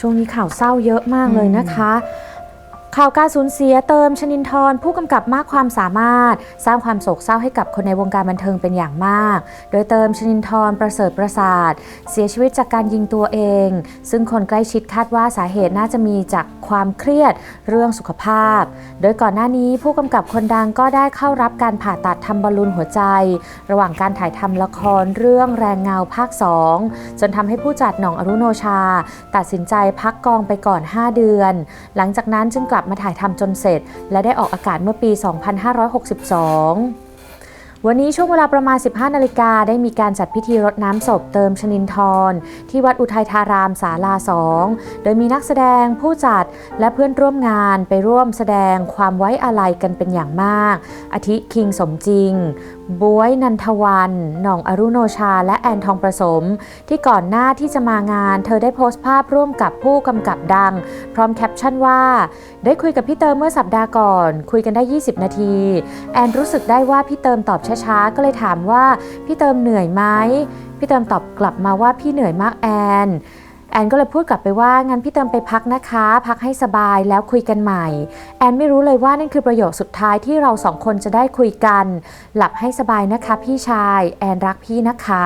ช่วงนี้ข่าวเศร้าเยอะมากเลยนะคะ ข่าวการสูญเสียเติมชนินทร์ผู้กำกับมากความสามารถ สร้างความโศกเศร้าให้กับคนในวงการบันเทิงเป็นอย่างมาก โดยเติมชนินทร์ประเสริฐประสาท เสียชีวิตจากการยิงตัวเอง ซึ่งคนใกล้ชิดคาดว่าสาเหตุน่าจะมีจากความเครียดเรื่องสุขภาพ โดยก่อนหน้านี้ผู้กำกับคนดังก็ได้เข้ารับการผ่าตัดทำบอลลูนหัวใจ ระหว่างการถ่ายทำละครเรื่องแรงเงาภาค 2 จนทำให้ผู้จัดหน่องอรุโนชา ตัดสินใจพักกองไปก่อน 5 เดือน หลังจากนั้นจึงกลับมาถ่ายทำจนเสร็จ และได้ออกอากาศเมื่อปี 2562 วันนี้ช่วงเวลาประมาณ 15 นาฬิกาได้มีการจัดพิธีรดน้ำศพเติมชนินทร ที่วัดอุทัยธารามศาลาสองโดยมีนักแสดงผู้จัดและเพื่อนร่วมงานไปร่วมแสดงความไว้อาลัยกันเป็นอย่างมาก อาทิคิงสมจริงบวยนันทวันหน่องอรุโนชา และแอนทองประสม ที่ก่อนหน้าที่จะมางาน เธอได้โพสต์ภาพร่วมกับผู้กำกับดัง พร้อมแคปชั่นว่า ได้คุยกับพี่เติมเมื่อสัปดาห์ก่อน คุยกันได้ 20 นาที แอนรู้สึกได้ว่าพี่เติมตอบช้าๆ ก็เลยถามว่าพี่เติมเหนื่อยไหมพี่เติมตอบกลับมาว่าพี่เหนื่อยมากแอน แอนก็เลยพูดกลับไปว่างั้นพี่เติมไปพักนะคะ พักให้สบายแล้วคุยกันใหม่ แอนไม่รู้เลยว่านั่นคือประโยคสุดท้ายที่เราสองคนจะได้คุยกัน หลับให้สบายนะคะพี่ชาย แอนรักพี่นะคะ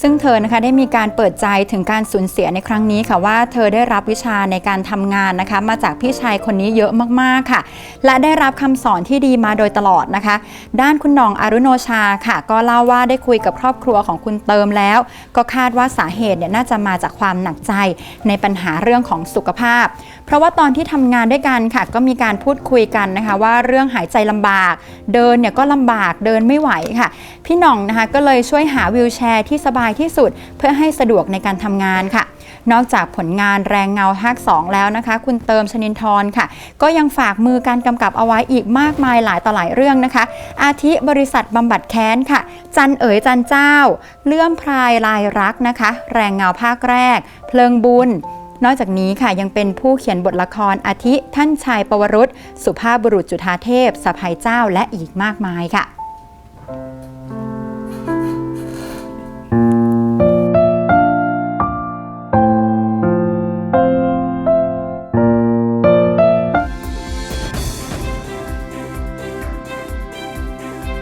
ซึ่งเธอนะคะได้มีการเปิดใจถึงการสูญเสียในครั้งนี้ค่ะว่าเธอได้รับวิชาในการทำงานนะคะ มาจากพี่ชายคนนี้เยอะมากๆค่ะ และได้รับคำสอนที่ดีมาโดยตลอดนะคะ ด้านคุณหน่องอรุโนชาค่ะ ก็เล่าว่าได้คุยกับครอบครัวของคุณเติมแล้ว ก็คาดว่าสาเหตุเนี่ยน่าจะมาจากความหนักใจในปัญหาเรื่องของสุขภาพ เพราะว่าตอนที่ทำงานด้วยกันค่ะ ก็มีการพูดคุยกันนะคะ ว่าเรื่องหายใจลำบาก เดินเนี่ยก็ลำบากเดินไม่ไหวค่ะ พี่หน่องนะคะก็เลยช่วยหาวิวแชร์ที่สบายที่สุด เพื่อให้สะดวกในการทำงานค่ะ นอกจากผลงานแรงเงาภาค2แล้วนะคะ คุณเติมชนินทร์ค่ะ ก็ยังฝากมือการกำกับเอาไว้อีกมากมายหลายต่อหลายเรื่องนะคะ อาทิบริษัทบำบัดแค้นค่ะ จันเอ๋ยจันเจ้า เลื่อมพรายลายรักนะคะ แรงเงาภาคแรก เพลิงบุญนอกจากนี้ค่ะยังเป็นผู้เขียนบทละครอาทิท่านชายปวรุษ สุภาพบุรุษจุฑาเทพสะพายเจ้าและอีกมากมายค่ะ